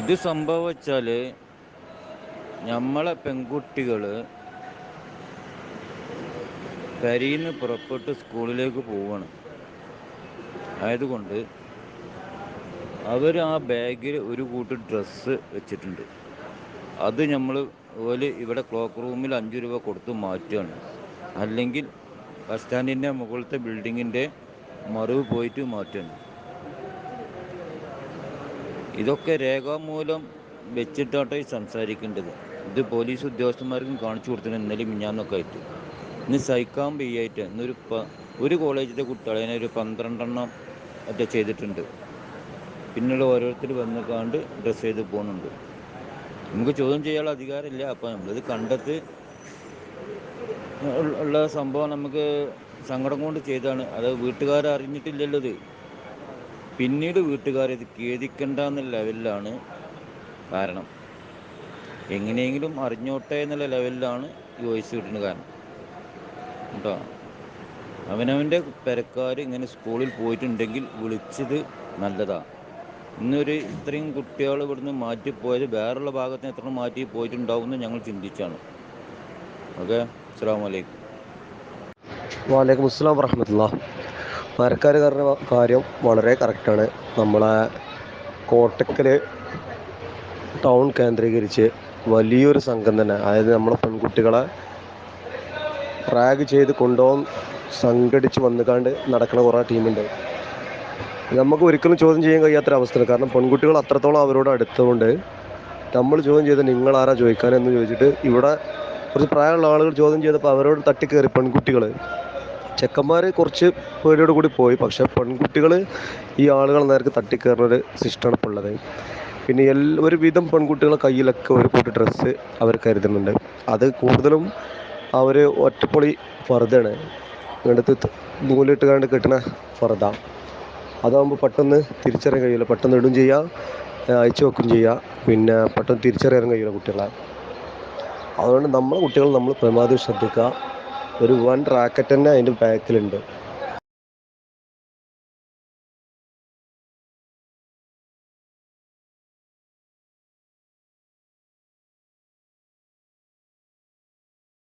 ഇത് സംഭവിച്ചാൽ നമ്മളെ പെൺകുട്ടികൾ കരിന്ന് പുറപ്പെട്ട് സ്കൂളിലേക്ക് പോവാണ്. ആയതുകൊണ്ട് അവർ ആ ബാഗിൽ ഒരു കൂട്ട് ഡ്രസ്സ് വെച്ചിട്ടുണ്ട്. അത് നമ്മൾ ഓൽ ഇവിടെ ക്ലോക്ക് റൂമിൽ അഞ്ച് രൂപ കൊടുത്ത് മാറ്റുകയാണ്. അല്ലെങ്കിൽ ബസ് സ്റ്റാൻഡിന്റെ മുകളിലത്തെ ബിൽഡിങ്ങിന്റെ മറിവ് പോയിട്ട് മാറ്റുകയാണ്. ഇതൊക്കെ രേഖാമൂലം വെച്ചിട്ടാട്ടെ സംസാരിക്കേണ്ടത്. ഇത് പോലീസ് ഉദ്യോഗസ്ഥന്മാർക്കും കാണിച്ചു കൊടുത്തിട്ട് ഇന്നലെ മിഞ്ഞാന്നൊക്കെ ആയിട്ട്. ഇന്ന് സഹിക്കാൻ വയ്യായിട്ട്. ഇന്നൊരു പ ഒരു കോളേജിലെ കുട്ടികളെ ഒരു പന്ത്രണ്ടെണ്ണം ഒക്കെ ചെയ്തിട്ടുണ്ട്. പിന്നീട് ഓരോരുത്തർ വന്ന് കാണ്ട് ഡ്രസ്സ് ചെയ്ത് പോകുന്നുണ്ട് നമുക്ക് ചോദ്യം ചെയ്യാനുള്ള അധികാരമില്ല. അപ്പം നമ്മളിത് കണ്ടെത്ത് ഉള്ള- സംഭവം നമുക്ക് സങ്കടം കൊണ്ട് ചെയ്താണ്. അത് വീട്ടുകാർ അറിഞ്ഞിട്ടില്ലല്ലോ ഇത്. പിന്നീട് വീട്ടുകാർ ഇത് ഖേദിക്കണ്ട എന്ന ലെവലിലാണ് കാരണം. എങ്ങനെയെങ്കിലും അറിഞ്ഞോട്ടെ എന്നുള്ള ലെവലിലാണ് ഈ വോയിസ് കിട്ടുന്ന കാരണം. കേട്ടോ? അവനവന്റെ പെരക്കാർ ഇങ്ങനെ സ്കൂളിൽ പോയിട്ടുണ്ടെങ്കിൽ വിളിച്ചത് നല്ലതാ. ഇന്നൊരു ഇത്രയും കുട്ടികൾ ഇവിടുന്ന് മാറ്റിപ്പോയത് വേറുള്ള ഭാഗത്ത് നിന്ന് എത്ര മാറ്റി പോയിട്ടുണ്ടാവും എന്ന് ഞങ്ങൾ ചിന്തിച്ചാണ്. ഓക്കെ? അസ്സാം വലൈക്കും വാലൈക്കും അസ്സാം വറഹമത്തുള്ള മരക്കാർ പറഞ്ഞ കാര്യം വളരെ കറക്റ്റാണ് നമ്മളെ കോട്ടക്കൽ ടൗൺ കേന്ദ്രീകരിച്ച് വലിയൊരു സംഘം തന്നെ. അതായത് നമ്മളെ പെൺകുട്ടികളെ റാഗ് ചെയ്ത് കൊണ്ടുപോകാൻ സംഘടിച്ച് വന്നുകാണ്ട് നടക്കുന്ന കുറേ ടീമുണ്ട് നമുക്ക് ഒരിക്കലും ചോദ്യം ചെയ്യാൻ കഴിയാത്തൊരവസ്ഥയാണ് കാരണം പെൺകുട്ടികൾ അത്രത്തോളം അവരോട് അടുത്തുകൊണ്ട് നമ്മൾ ചോദ്യം ചെയ്ത് നിങ്ങൾ ആരാ ചോദിക്കാനെന്ന് ചോദിച്ചിട്ട് ഇവിടെ കുറച്ച് പ്രായമുള്ള ആളുകൾ ചോദ്യം ചെയ്തപ്പോൾ അവരോട് തട്ടിക്കയറി പെൺകുട്ടികൾ ചെക്കന്മാർ കുറച്ച് പേടിയോട് കൂടി പോയി. പക്ഷേ പെൺകുട്ടികൾ ഈ ആളുകൾ നേർക്ക് തട്ടിക്കയറുന്ന ഒരു സിസ്റ്റമാണ് ഇപ്പോൾ ഉള്ളത്. പിന്നെ എല്ലാ ഒരുവിധം പെൺകുട്ടികളെ കയ്യിലൊക്കെ ഒരു കൂട്ടി ഡ്രസ്സ് അവർ കരുതുന്നുണ്ട്. അത് കൂടുതലും അവർ ഒറ്റപ്പൊളി ഫർദാണ് എടുത്ത് നൂലിട്ട് കണ്ട് കിട്ടുന്ന ഫർദ അതാകുമ്പോൾ പെട്ടെന്ന് തിരിച്ചറിയാൻ കഴിയില്ല പെട്ടെന്ന് ഇടും ചെയ്യാം അയച്ചു വെക്കും ചെയ്യുക പിന്നെ പെട്ടെന്ന് തിരിച്ചറിയാൻ കഴിയില്ല കുട്ടികളെ. അതുകൊണ്ട് നമ്മളെ കുട്ടികൾ നമ്മൾ പരമാവധി ശ്രദ്ധിക്കുക. ഒരു വൺ റാക്കറ്റ് തന്നെ അതിന്റെ ബാക്കിലുണ്ട്